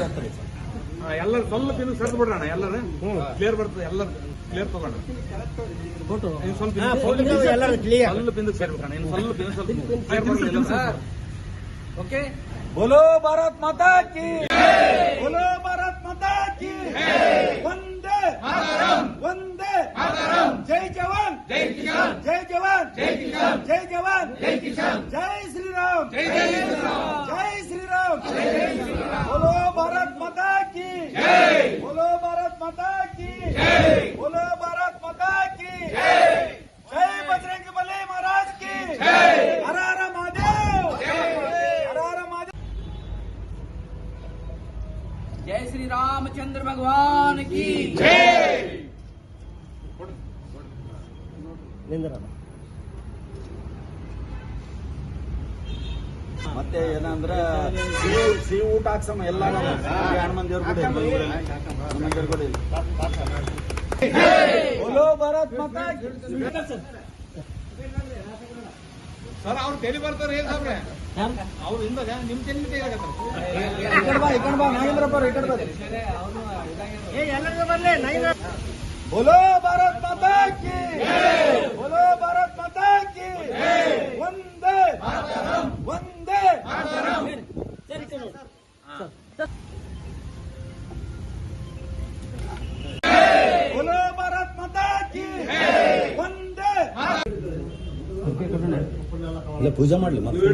ಮಾಡ್ತಾರೆ ಎಲ್ಲರೂ ಸ್ವಲ್ಪ ಇನ್ನು ಸೆಟ್ ಬಿಡ್ರಣ ಎಲ್ಲರೂ ಕ್ಲಿಯರ್ ಬರ್ತದೆ ಎಲ್ಲರೂ ಕ್ಲಿಯರ್ ತಗೊಂಡ್ರೆ ಫೋಟೋ ಸ್ವಲ್ಪ ಸ್ವಲ್ಪ ಇಂದು ಸೇರ್ಬೇಕಣ್ಣ ಇನ್ನು ಸ್ವಲ್ಪ ಇನ್ನು ಸ್ವಲ್ಪ ಕ್ಲಿಯರ್ ಬರ್ತದೆ ಓಕೆ ಬೋಲೋ ಭಾರತ್ ಮಾತಾ ಕಿ ಬೋಲೋ ಭಾರತ್ ಮಾತಾ ಕಿ ಒಂದೇ ಒಂದೇ ಜೈ ಜವಾನ್ ಜೈ ಕಿಸಾನ್ ಜೈ ಜವಾನ್ ಜೈ ಕಿಸಾನ್ ಜೈ ಜವಾನ್ ಜೈ ಕಿಸಾನ್ ಜೈ ಶ್ರೀರಾಮ್ ಜೈ ಶ್ರೀರಾಮ್ ಜೈ ಶ್ರೀರಾಮ್ बोलो भारत माता की। बोलो भारत माता की। जय। बजरंग बले महाराज की। हरा हरा महादेव। हरा हरा महादेव। जय श्री रामचंद्र भगवान की। जय। निंद्रा। ಮತ್ತೆ ಏನಂದ್ರ ಸಿಹಿ ಸಿಹಿ ಊಟ ಹಾಕ್ಸಮ್ಮ ಎಲ್ಲ ಬೋಲೋ ಭಾರತ್ ಮಾತಾ ಸರ್ ಅವ್ರು ತೆಲಿ ಬರ್ತಾರೆ ಏನ್ ಸಾಬ್ರೆ. ಹಿಂದ ನಿಮ್ ತೆಲಿ ಬಾ ಬಾ ಏ ಬೋಲೋ ಭಾರತ್ ಮಾತಾ ಬೋಲೋ ಭಾರತ್ ಇಲ್ಲ ಪೂಜೆ ಮಾಡ್ಲಿ ಮತ್ತೆ